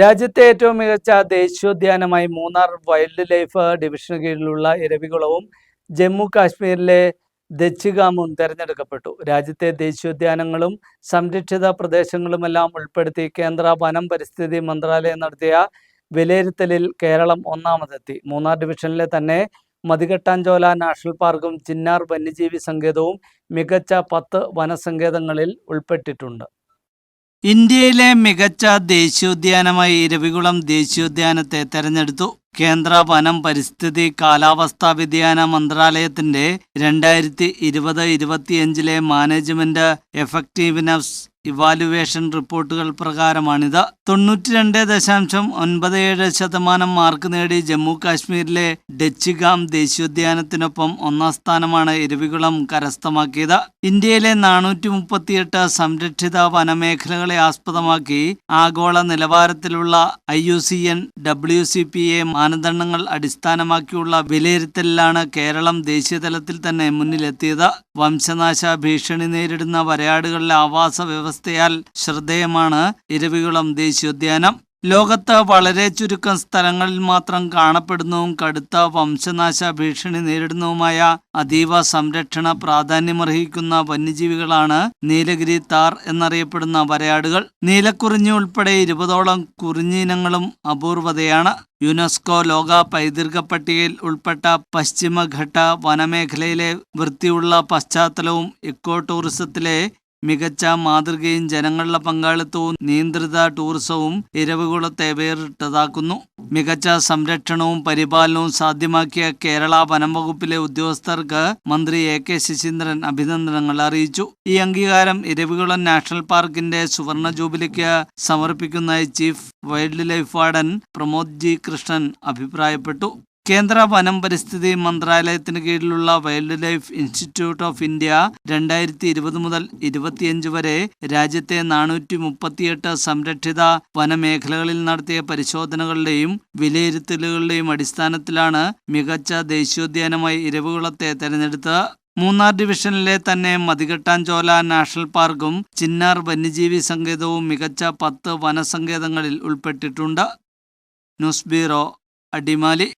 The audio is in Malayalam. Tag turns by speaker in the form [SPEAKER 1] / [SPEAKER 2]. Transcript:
[SPEAKER 1] രാജ്യത്തെ ഏറ്റവും മികച്ച ദേശീയോദ്യാനമായി മൂന്നാർ വൈൽഡ് ലൈഫ് ഡിവിഷന് കീഴിലുള്ള ഇരവികുളവും ജമ്മു കാശ്മീരിലെ ദച്ചുഗാമും തെരഞ്ഞെടുക്കപ്പെട്ടു. രാജ്യത്തെ ദേശീയോദ്യാനങ്ങളും സംരക്ഷിത പ്രദേശങ്ങളുമെല്ലാം ഉൾപ്പെടുത്തി കേന്ദ്ര വനം പരിസ്ഥിതി മന്ത്രാലയം നടത്തിയ വിലയിരുത്തലിൽ കേരളം ഒന്നാമതെത്തി. മൂന്നാർ ഡിവിഷനിലെ തന്നെ മതികെട്ടാഞ്ചോല നാഷണൽ പാർക്കും ചിന്നാർ വന്യജീവി സങ്കേതവും മികച്ച പത്ത് വനസങ്കേതങ്ങളിൽ ഉൾപ്പെട്ടിട്ടുണ്ട്. ഇന്ത്യയിലെ മികച്ച ദേശീയോദ്യാനമായി ഇരവികുളം ദേശീയോദ്യാനത്തെ തെരഞ്ഞെടുത്തു. കേന്ദ്ര വനം പരിസ്ഥിതി കാലാവസ്ഥാ വ്യതിയാന മന്ത്രാലയത്തിന്റെ രണ്ടായിരത്തി ഇരുപത് ഇരുപത്തിയഞ്ചിലെ മാനേജ്മെന്റ് എഫക്റ്റീവ്നെസ് ഇവാലുവേഷൻ റിപ്പോർട്ടുകൾ പ്രകാരമാണിത്. തൊണ്ണൂറ്റിരണ്ട് ദശാംശം ഒൻപത് ഏഴ് ശതമാനം മാർക്ക് നേടി ജമ്മു കാശ്മീരിലെ ഡച്ചിഗാം ദേശീയോദ്യാനത്തിനൊപ്പം ഒന്നാം സ്ഥാനമാണ് ഇരവികുളം കരസ്ഥമാക്കിയത്. ഇന്ത്യയിലെ നാനൂറ്റി മുപ്പത്തിയെട്ട് സംരക്ഷിത വനമേഖലകളെ ആസ്പദമാക്കി ആഗോള നിലവാരത്തിലുള്ള I U C N W C P A മാനദണ്ഡങ്ങൾ അടിസ്ഥാനമാക്കിയുള്ള വിലയിരുത്തലിലാണ് കേരളം ദേശീയതലത്തിൽ തന്നെ മുന്നിലെത്തിയത്. വംശനാശ ഭീഷണി നേരിടുന്ന വരയാടുകളിലെ ആവാസ വ്യവസ്ഥയാൽ ശ്രദ്ധേയമാണ് ഇരവികുളം ദേശീയോദ്യാനം. ലോകത്ത് വളരെ ചുരുക്കം സ്ഥലങ്ങളിൽ മാത്രം കാണപ്പെടുന്നതും കടുത്ത വംശനാശ ഭീഷണി നേരിടുന്നതുമായ അതീവ സംരക്ഷണ പ്രാധാന്യമർഹിക്കുന്ന വന്യജീവികളാണ് നീലഗിരി താർ എന്നറിയപ്പെടുന്ന വരയാടുകൾ. നീലക്കുറിഞ്ഞി ഉൾപ്പെടെ ഇരുപതോളം കുറിഞ്ഞിനങ്ങളും അപൂർവതയാണ്. യുനെസ്കോ ലോക പൈതൃക പട്ടികയിൽ ഉൾപ്പെട്ട പശ്ചിമഘട്ട വനമേഖലയിലെ വൃത്തിയുള്ള പശ്ചാത്തലവും ഇക്കോ ടൂറിസത്തിലെ മികച്ച മാതൃകയും ജനങ്ങളുടെ പങ്കാളിത്തവും നിയന്ത്രിത ടൂറിസവും ഇരവുകുളത്തെ വേറിട്ടതാക്കുന്നു. മികച്ച സംരക്ഷണവും പരിപാലനവും സാധ്യമാക്കിയ കേരള വനംവകുപ്പിലെ ഉദ്യോഗസ്ഥർക്ക് മന്ത്രി എ കെ ശശീന്ദ്രൻ അഭിനന്ദനങ്ങൾ അറിയിച്ചു. ഈ അംഗീകാരം ഇരവികുളം നാഷണൽ പാർക്കിന്റെ സുവർണ ജൂബിലിക്ക് സമർപ്പിക്കുന്നതായി chief wildlife warden Pramod G Krishnan അഭിപ്രായപ്പെട്ടു. കേന്ദ്ര വനം പരിസ്ഥിതി മന്ത്രാലയത്തിന് കീഴിലുള്ള wildlife institute of India രണ്ടായിരത്തി ഇരുപത് മുതൽ ഇരുപത്തിയഞ്ച് വരെ രാജ്യത്തെ നാനൂറ്റി മുപ്പത്തിയെട്ട് സംരക്ഷിത വനമേഖലകളിൽ നടത്തിയ പരിശോധനകളുടെയും വിലയിരുത്തലുകളുടെയും അടിസ്ഥാനത്തിലാണ് മികച്ച ദേശീയോദ്യാനമായി ഇരവുകുളത്തെ തെരഞ്ഞെടുത്ത്. മൂന്നാർ ഡിവിഷനിലെ തന്നെ മതികെട്ടാഞ്ചോല നാഷണൽ പാർക്കും ചിന്നാർ വന്യജീവി സങ്കേതവും മികച്ച പത്ത് വനസങ്കേതങ്ങളിൽ ഉൾപ്പെട്ടിട്ടുണ്ട്. News bureau Adimali.